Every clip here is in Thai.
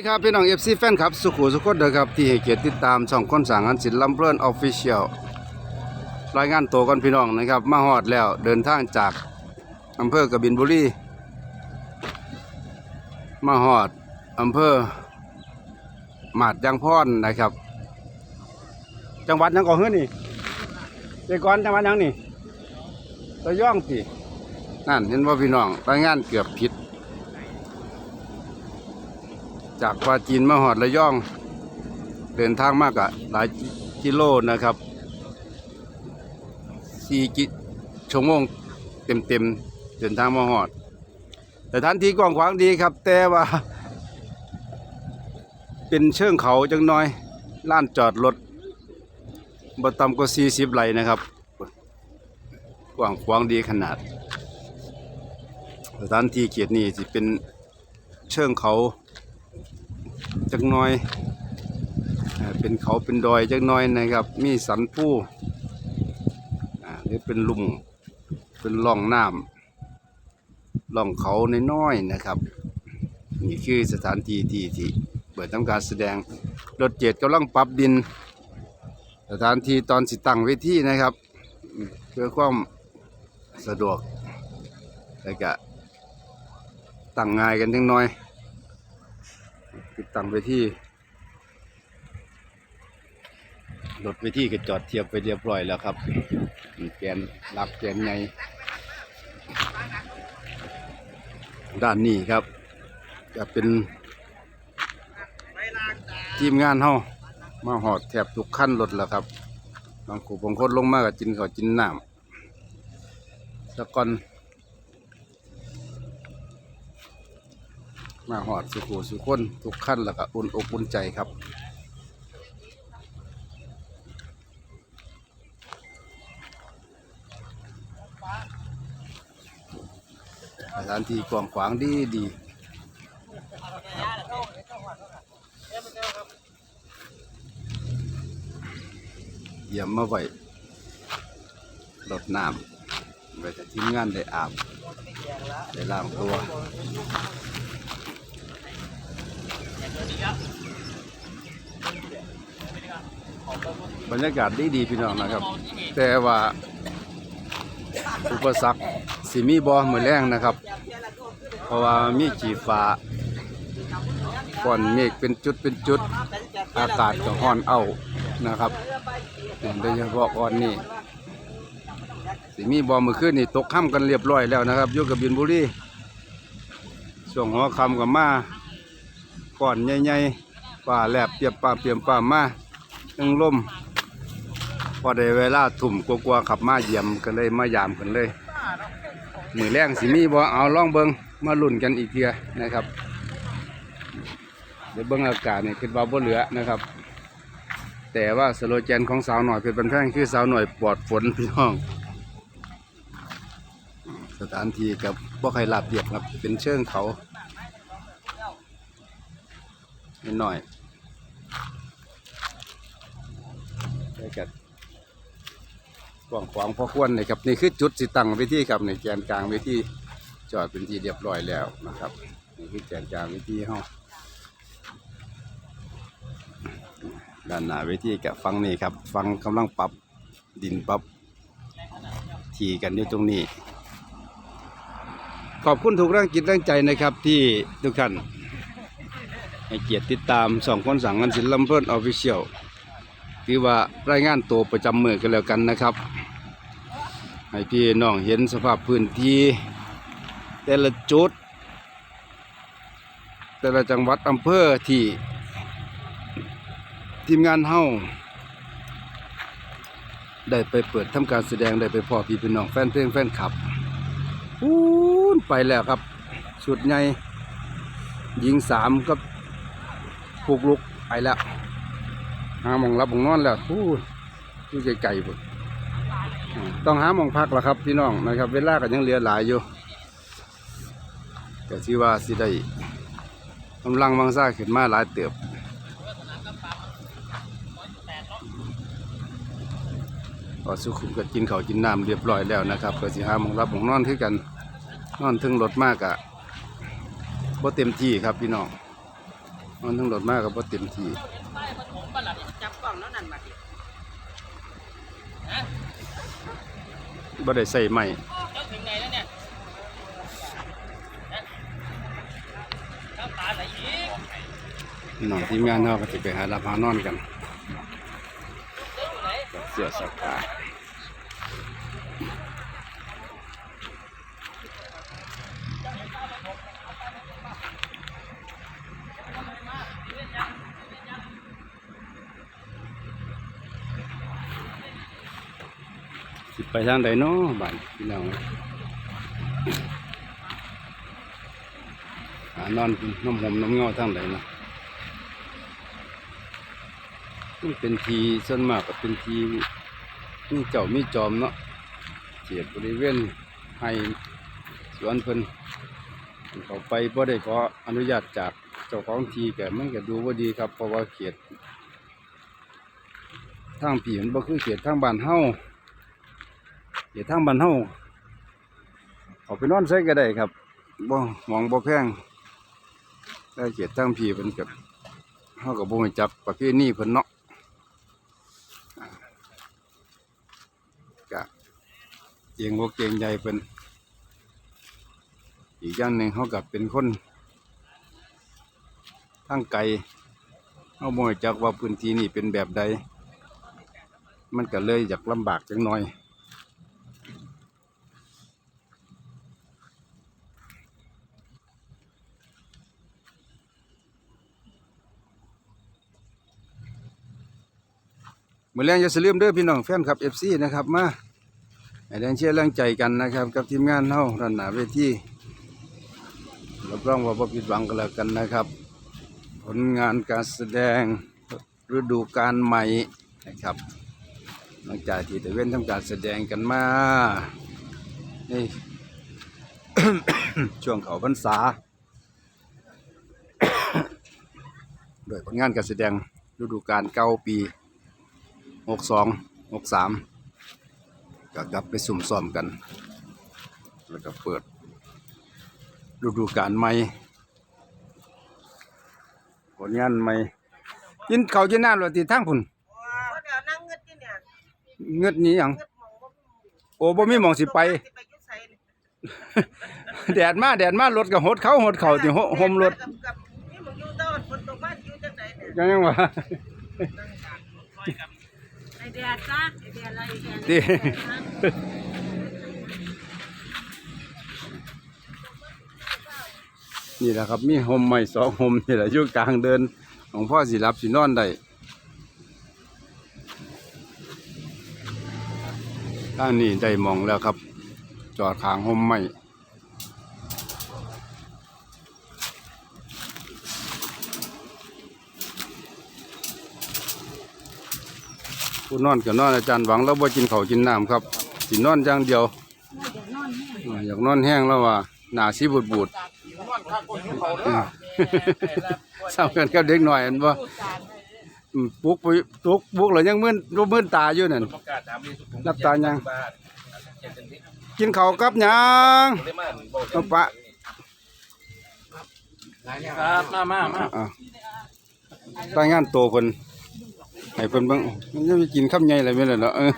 ดีครับพี่น้องเอฟซีแฟนครับสุขุสุขคนเด้อครับที่ให้เกียรติติดตามช่องคนสร้างงานศิลป์ลำเพลินออฟฟิเชียลรายงานตัวกันพี่น้องนะครับมาฮอดแล้วเดินทางจากอำเภอกบินบุรีมาฮอดอำเภอหมาดยางพรนนะครับ จังหวัดยังก่อนเฮ้อนี่เด็กก่อนจังหวัดยังนี่ระย่องสินั่นเห็นว่าพี่น้องรายงานเกือบผิด จากปราจีนมาหอดระยอง เดินทางมากอะหลายกิโลนะครับสี่กิชั่วโมงเต็มเต็มเดินทางมาหอด แต่ทันทีกว้างขวางดีครับ แต่ว่า เป็นเชิงเขาจังน้อยล้านจอดรถบต่ำกว่าสี่สิบไหลนะครับ กว้างขวางดีขนาดสถานที่เกียรตินี่สิเป็นเชิงเขา จักหน้อย เป็นเขาเป็นดอยจักหน้อยนะครับ มีสันผู้อ่าหรือเป็นลุ่มเป็นร่องน้ำร่องเขาน้อยๆนะครับ นี่คือสถานที่ที่ที่เปิดทำการแสดงรถเจ็ดกำลังปรับดิน สถานที่ตอนสิตั้งเวทีนะครับ เพื่อความสะดวกแล้วก็ตั้งง่ายกันจังน้อย ติดตั้งไปที่รถไปที่ก็จอดเทียบไปเรียบร้อยแล้วครับแกนรับแกนไงด้านนี้ครับ จะเป็น ทีมงานเฮามาหอดแถบทุกขั้นรถแล้วครับ บางขู่บางคนลงมากับจินเขาจินน้ำสะก่อน มาหอดสุขูสุคนทุกขั้นแล้วก็อุ่นอกอุ่นใจครับสถานที่กว้างขวางดีดีเยี่ยมมาไว้รดน้ำไว้แต่ทีมงานได้อาบได้ล้างตัว บรรยากาศดีดีพี่น้องนะครับ แต่ว่า อุปสรรคสิมีบอมือแรงนะครับ เพราะว่ามีจีฟ้าก่อนเมฆเป็นจุดเป็นจุด อากาศก็ร้อนเอานะครับโดยเฉพาะก่อนนี้สิมีบอมือขึ้นนี่ตกค่ำกันเรียบร้อยแล้วนะครับยู่กับบินบุรีช่วงหัวค่ำกับมา ก่อนใหญ่ๆป่าแหลบเปียบป่าเปียมป่ามายังล่มพอได้เวลาถุ่มกลัวๆขับมาเยี่ยมกันเลยมายามกันเลยมือแรงสิมีบ่เอาล่องเบิงมาลุ่นกันอีกเทียนะครับเดี๋ยวเบิ้งอากาศเนี่ยคิดว่าบ่เหลือนะครับ แต่ว่าสโลแกนของสาวหน่อยเป็นบันแพงคือสาวหน่อยปลอดฝนพี่น้อง สถานที่กับบ่ใครลาบเรียบครับเป็นเชิงเขา นิดหน่อยได้กันกว้างขวางพอควรเลยครับนี่คือจุดสิตังเวทีครับในแกนกลางเวทีจอดเป็นที่เรียบร้อยแล้วนะครับนี่คือแกนกลางเวทีห้องด้านหน้าเวทีกับฟังนี่ครับ ฟังกำลังปรับดินปรับทีกันอยู่ตรงนี้ ขอบคุณทุกแรงจิตแรงใจนะครับที่ทุกท่าน ให้เกียรติติดตามสองคนสั่งงานศิลป์ลำเพิ่นออฟฟิเชียลถือว่ารายงานตัวประจำมือกันแล้วกันนะครับ ให้พี่น้องเห็นสภาพพื้นที่แต่ละจุด แต่ละจังหวัดอำเภอที่ทีมงานเฮาได้ไปเปิดทำการแสดงได้ไปพ่อพี่พี่น้องแฟนเพลงแฟนคลับพูนไปแล้วครับ ชุดใหญ่หญิงสามก็ ผูกลุกไปแล้วหาหมองรับหมองนอนแล้วพูดอยู่ไกลๆพุ่นอ่าต้องหาหมองพักแล้วครับพี่น้องนะครับ เวลาก็ยังเหลือหลายอยู่แต่ที่ว่าสิได้กำลังวังซ่าขึ้นมาหลายเติบพอสุขุมก็กินเขากินน้ำเรียบร้อยแล้วนะครับก็สิหาหมองรับหมองนอนคือกันนอนถึงรถมากอะบ่เต็มที่ครับพี่น้อง มันทั้งรถมากกับว่าเต็มที่จับกล้องแล้วนั่นมาดิบ่ได้ใส่ไม้เจ้าถึงไหนแล้วเนี่ยน้ำตาไหลอีกพี่น้องทีมงานเราก็จะไปหารับหานอนกันเจ้าอยู่ไหนกับเสื้อสักผ้า ไปทางใดเนาะบ้านพี่น้องหานอนน้ำหอมน้ำเงาทางใดเนาะมันเป็นทีส่วนมากก็เป็นทีมีเจ้ามีจอมเนาะเขียดบริเวณให้สวนเพิ่นเขาไปบ่ได้ขออนุญาตจากเจ้าของทีแกมันก็ดูว่าดีครับเพราะว่าเขียดทางผีมันบ่คือเขียดทางบ้านเฮ้า เดี๋ยวทางบ้านเฮาเอาไปนอนใส่ก็ได้ครับบ่มองบ่แพงได้เกียรติทางพี่เพิ่นกับเฮาก็บ่รู้จักประเพณีเพิ่นเนาะก็เกียงบ่เกียงใหญ่เพิ่นอีกอย่างหนึ่งเฮาก็เป็นคนทางไกลเฮาบ่รู้จักว่าพื้นที่นี้เป็นแบบใดมันก็เลยอยากลำบากจังหน่อย มือแรงอย่าสลืมเด้อพี่น้องแฟนคลับเอฟซีนะครับมาให้แรงเชียร์แรงใจกันนะครับ กับทีมงานเฮาด้านหน้าเวทีรับรองว่าบ่ผิดหวังกันแล้วกันนะครับ ผลงานการแสดงฤดูกาลใหม่นะครับหลังจากที่ตะเว้นทำการแสดงกันมานี่ช่วงเขาพรรษาโดยผลงานการแสดงฤดูกาลเก้าปี หกสองหกสามก็กลับไปสุ่มซ้อมกัน แล้วก็เปิดฤดูกาลใหม่ผลงานใหม่กินเขาวกินน้ำหรือติดทางพุ่นเดี๋ยวนั่งเงืดที่เนี่ยเงือดนี้หยังเงืดมองว่าโอ้บ่มีหมองสิไปสิไปยุไสนี่แดดมาแดดมารถก็หดเขาหดเขาที่ห่มรถกับกับนี่มึงอยู่ตอนฝนตกบ้านอยู่จังไหนเนี่ยยังยังวะ เดียจ้าไอเดียอะไรไอเดียตินี่แหละครับมีห่มใหม่สองห่มนี่แหละอยู่กลางเดินของพ่อสิรับสินอนได้ทางนี้ได้มองแล้วครับ จอดขางห่มใหม่ ผู้นอนก็นอนอาจารย์หวังแล้วบ่กินข้าวกินน้ำครับสินอนอย่างเดียวอ่าอยากนอนแห้งแล้วว่าหน้าสีบูดบูดๆอืมเศร้ากันกับเด็กหน่อยอันบ่อืมปลุกไปปลุกปลุกแล้วยังมึนรูมึนตาอยู่นั่นรับตายังกินข้าวกับหยังต้องปะครับมามามาอะรายงานโตวเพิ่น ให้เพิ่นเบิ่งมันจะไปกินคำใหญ่อะไรไม่ล่ะเนาะเออ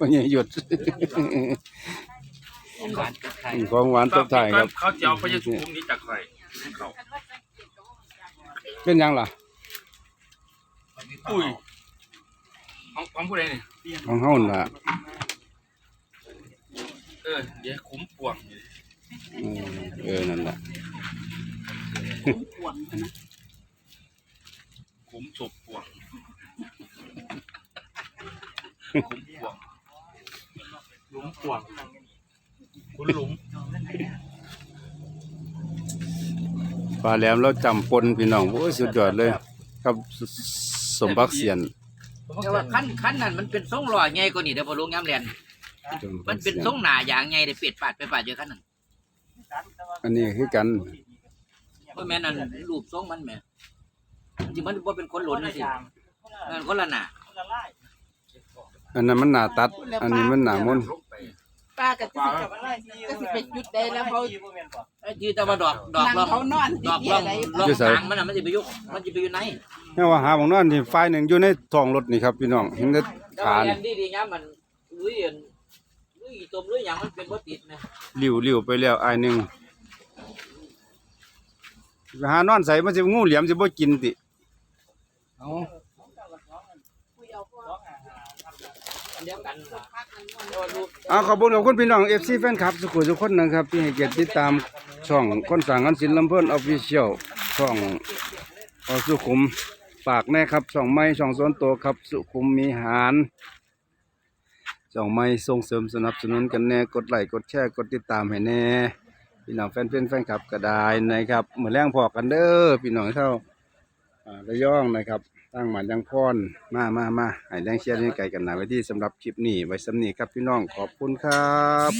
บ่ใหญ่หยุดของหวานตบท้ายครับ เขาจะเอาพยัญชนะนี้จากใครเขาเป็นหยังล่ะอุ้ยของของผู้ใดเนี่ยของเฮาน่ะเออเดี๋ยวขุมปวงเออเออนั่นล่ะขุมศพปวงขุมปวง หลุมปวงคุณหลุมปลาแหลมเราจำปนพี่น้องโอ้ยสุดยอดเลย ครับสสมบักเสียนแต่ว่าขั้นขั้นนั้นมันเป็นทรงหล่อไงกว่านี่เด้อพอลุงย้ำเรียนมันเป็นทรงหนาอย่างไงเด้เป็ดปาดไปปาดเยอะขั้นนั้นอันนี้คือกันเพราะแม่นั่นรูปทรงมันแหม่จริงมันบ่เป็นคนหล่นจังซี่มันคนละหน้า อันนั้นมันหนาตัด อันนี้มันหนามนลงไปป้ากับที่กับอะไรก็สิไปจุดใดแล้วเขาไอ้ที่แต่ว่าดอกดอกนั่งลองเขานอนดอกลองลองทางมันน่ะมันสิไปอยุมันสิไปอยู่ไหนแม่ว่าหาของนั่นที่ไฟหนึ่งอยู่ในท้องรถนี่ครับพี่น้องเห็นแต่แล้วขาแรนี่งดีดีๆยามมันลุยอันลุยตมลุยหยังมันเป็นบ่ติดนะหลิวหลิวไปแล้วอายหนึ่งไปหานอนใส่มันสิงูเหลี่ยมสิบ่กินติเอา อัน เดียวกันล่ะเอ่าขอบคุณขอบคุณพี่น้อง FC แฟนคลับสุขุทุกคนนะครับที่ให้เกียรติติดตามช่องคนสร้างงานศิลป์ลำเพิ่นออฟฟิเชียลช่องอสุขุมฝากแน่ครับช่องไม้ช่องส่วนตัวครับ สุขุมมีหารช่องไม้ส่งเสริมสนับสนุนกันแน่กดไลค์กดแชร์กดติดตามให้แน่พี่น้องแฟนเพลงแฟนคลับก็ได้นะครับเหมือนแรงพอกันเด้อพี่น้องเท่าอ่าระยองนะครับ ตั้งหมันยังพรมามามาให้แรงเชียร์ให้ไกลกันหนาไว้ที่สำหรับคลิปนี้ไว้สำนีครับพี่น้องขอบคุณครับ